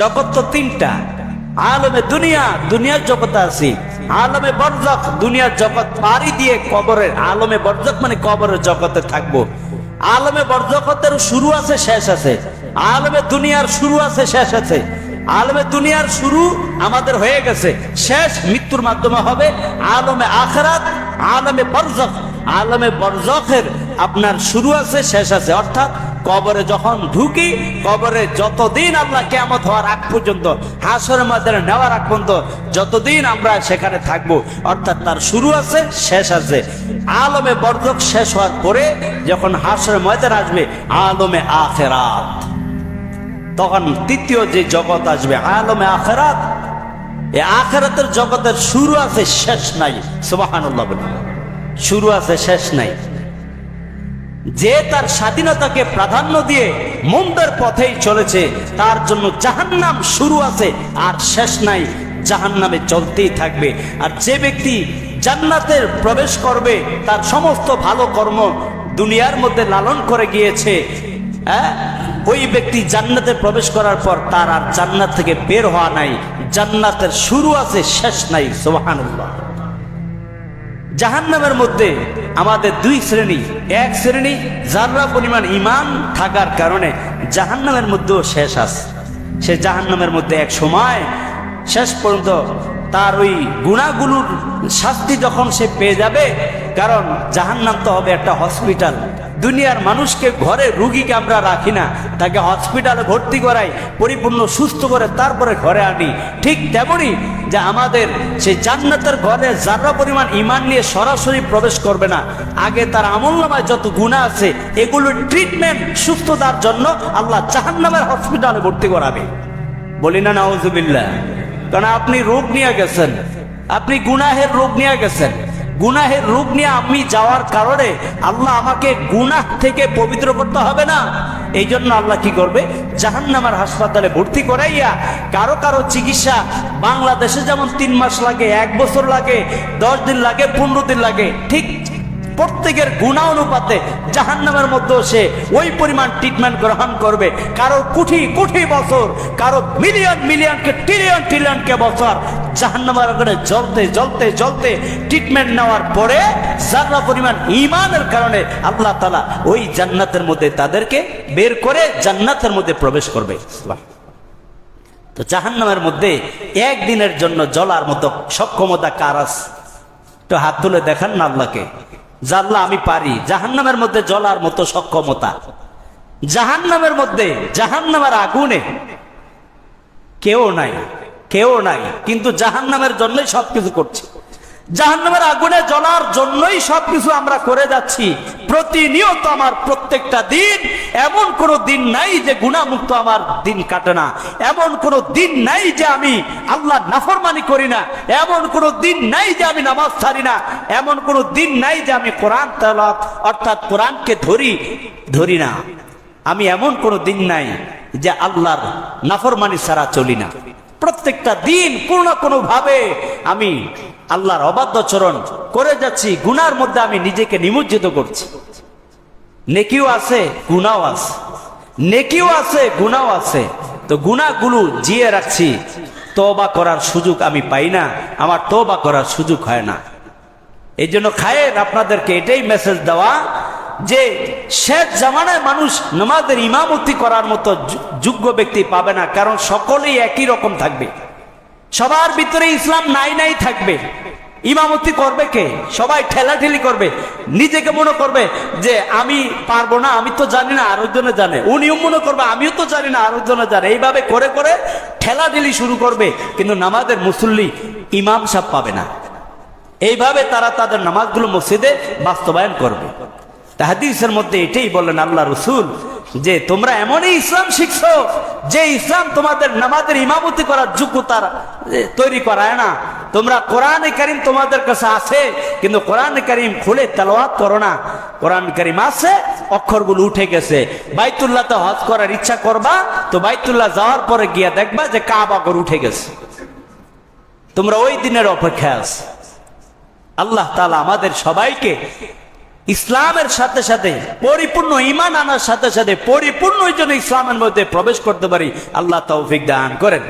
জগৎ তো তিনটা। আলমে দুনিয়া, দুনিয়ার জগতে আছি। আলমে বরজক, দুনিয়ার জগৎ। পাড়ি দিয়ে কবরের, আলমে বরজক মানে কবরের জগতে থাকব। আলমে বরজগতের শুরু আছে, শেষ আছে। আলমে দুনিয়ার শুরু আছে, শেষ আছে। আলমে দুনিয়ার শুরু আমাদের হয়ে গেছে। শেষ মৃত্যুর মাধ্যমে হবে। আলমে আখরাত, আলমে বরজক। আলমে বরজখের আপনার শুরু আছে, শেষ আছে। অর্থাৎ কবরে যখন ঢুকি, কবরে যতদিন আল্লাহ কেমত হওয়ার আগ পর্যন্ত, হাসরের ময়দানে নেওয়ার আগ পর্যন্ত যতদিন আমরা সেখানে থাকব, অর্থাৎ তার শুরু আছে, শেষ আছে। আলমে বর্জক শেষ হওয়ার পরে যখন হাসরের ময়দান আসবে, আলমে আখেরাত। তখন তৃতীয় যে জগৎ আসবে, আলমে আখেরাত। এই আখেরাতের জগতের শুরু আছে, শেষ নাই। বলে। শুরু আছে, শেষ নাই। যে তার স্বাধীনতাকে প্রাধান্য দিয়ে মন্দের পথেই চলেছে, তার জন্য জাহান্নাম শুরু আছে, আর শেষ নাই, জাহান্নামে চলতেই থাকবে। আর যে ব্যক্তি জান্নাতের প্রবেশ করবে, তার সমস্ত ভালো কর্ম দুনিয়ার মধ্যে লালন করে গিয়েছে হ্যাঁ? ওই ব্যক্তি জান্নাতে প্রবেশ করার পর তার আর জান্নাত থেকে বের হওয়া নাই, জান্নাতের শুরু আছে, শেষ নাই, সুবহানাল্লাহ। জাহান্নামের মধ্যে আমাদের দুই শ্রেণি। এক শ্রেণি যারা পরিমাণ ইমান থাকার কারণে জাহান্নামের মধ্যেও শেষ আছে। সে জাহান্নামের মধ্যে এক সময় শেষ পর্যন্ত তার ওই গুণাগুলোর শাস্তি যখন সে পেয়ে যাবে, কারণ জাহান্নাম তো হবে একটা হসপিটাল। দুনিয়ার মানুষকে ঘরে রুগীকে আমরা রাখি না, তাকে হসপিটালে ভর্তি করাই, পরিপূর্ণ সুস্থ করে তারপরে ঘরে আনি। ঠিক তেমনই যে আমাদের সেই জান্নাতের ঘরে যারা পরিমাণ ইমান নিয়ে সরাসরি প্রবেশ করবে না, আগে তার আমলনামায় যত গুণা আছে, এগুলোর ট্রিটমেন্ট সুস্থতার জন্য আল্লাহ জাহান্নামের হসপিটালে ভর্তি করাবে। বলি না, নাউজুবিল্লাহ। কারণ আপনি রোগ নিয়ে গেছেন, আপনি গুনাহের রোগ নিয়ে গেছেন। গুনাহের রোগ নিয়ে আমি যাওয়ার কারণে আল্লাহ আমাকে গুনাহ থেকে পবিত্র করতে হবে না। এই জন্য আল্লাহ কি করবে? জাহান্নামার হাসপাতালে ভর্তি করাইয়া কারও কারও চিকিৎসা বাংলাদেশে যেমন তিন মাস লাগে, এক বছর লাগে, দশ দিন লাগে, পনেরো দিন লাগে, ঠিক প্রত্যেকের গুণা অনুপাতে জাহান্নামের মধ্যেও সে ওই পরিমাণ ট্রিটমেন্ট গ্রহণ করবে। কারও কোটি কোটি বছর, কারও মিলিয়ন মিলিয়নকে ট্রিলিয়ন ট্রিলিয়নকে বছর জাহান্নামের আগুনে জ্বলতে জ্বলতে জ্বলতে ট্রিটমেন্ট নেওয়ার পরে যারা পরিমাণ ইমানের কারণে আল্লাহ তালা ওই জান্নাতের মধ্যে তাদেরকে বের করে জান্নাতের মধ্যে প্রবেশ করবে। তো জাহান্নামের মধ্যে একদিনের জন্য জ্বলার মতো সক্ষমতা কার তো হাত তুলে দেখান না আল্লাহকে। জানলা আমি পারি। জাহান্নামের মধ্যে জ্বলার মতো সক্ষমতা। জাহান্নামের মধ্যে, জাহান্নামের আগুনে কেউ নাই। কেউ নাই। কিন্তু জাহান্নামের জন্যই সবকিছু করছি। জাহান্নামের আগুনে জ্বলার জন্যই সবকিছু আমরা করে যাচ্ছি। প্রতিনিয়ত আমার প্রত্যেকটা দিন এমন কোনো দিন নাই যে গুণামুক্ত আমার দিন কাটে না। এমন কোনো দিন নাই যে আমি আল্লাহ নাফরমানি করি না। এমন কোনো দিন নাই যে আমি নামাজ ছাড়ি না। এমন কোনো দিন নাই যে আমি কোরআন অর্থাৎ কোরআনকে ধরি ধরি না। আমি এমন কোনো দিন নাই যে আল্লাহর নাফরমানি ছাড়া চলি না। প্রত্যেকটা দিন কোনো না কোনো ভাবে আমি আল্লাহর অবাধ্যচরণ করে যাচ্ছি, গুনার মধ্যে আমি নিজেকে নিমজ্জিত করছি। নেকিও আছে, গুনাও আছে। নেকিও আছে, গুনাও আছে। তো গুণাগুলো জিয়ে রাখছি তবা করার সুযোগ আমি পাই না, আমার তবা করার সুযোগ হয় না। এই জন্য খায়ের আপনাদেরকে এটাই মেসেজ দেওয়া যে শেষ জামানায় মানুষ নামাজের ইমামতি করার মতো যোগ্য ব্যক্তি পাবে না, কারণ সকলেই একই রকম থাকবে। সবার ভিতরে ইসলাম নাই নাই থাকবে। ইমামতি করবে কে? সবাই ঠেলাঠেলি করবে। নিজেকে মনে করবে যে আমি পারব না, আমি তো জানি না আরও জনে জানে। উনিও মনে করবে, আমিও তো জানি না আরও জনে জানে। এইভাবে করে করে ঠেলাঠেলি শুরু করবে, কিন্তু নামাজের মুসল্লি ইমাম সাহ পাবে না। এইভাবে তারা তাদের নামাজগুলো মসজিদে বাস্তবায়ন করবে। হাদিসের মধ্যে এটাই বললেন আল্লাহ রসুল যে তোমরা এমনই ইসলাম শিখছো, যে ইসলাম তোমাদের নামাজের ইমামতি করার যোগ্যতার তৈরি করায় না। তোমরা কোরআন করিম তোমাদের কাছে আছে, কিন্তু কোরআন করিম খুলে তেলাওয়াত করো না। কোরআন করিম আছে, অক্ষরগুলো উঠে গেছে। বাইতুল্লাহতে হজ করার ইচ্ছা করবা, তো বাইতুল্লাহ যাওয়ার পরে গিয়া দেখবা যে কাবাগর উঠে গেছে। তোমরা ওই দিনের অপেক্ষায় আছো। আল্লাহ তালা আমাদের সবাইকে ইসলামের সাথে সাথে, পরিপূর্ণ ইমান আনার সাথে সাথে, পরিপূর্ণ ওই জন্য ইসলামের মধ্যে প্রবেশ করতে পারি। আল্লাহ তৌফিক দান করেন।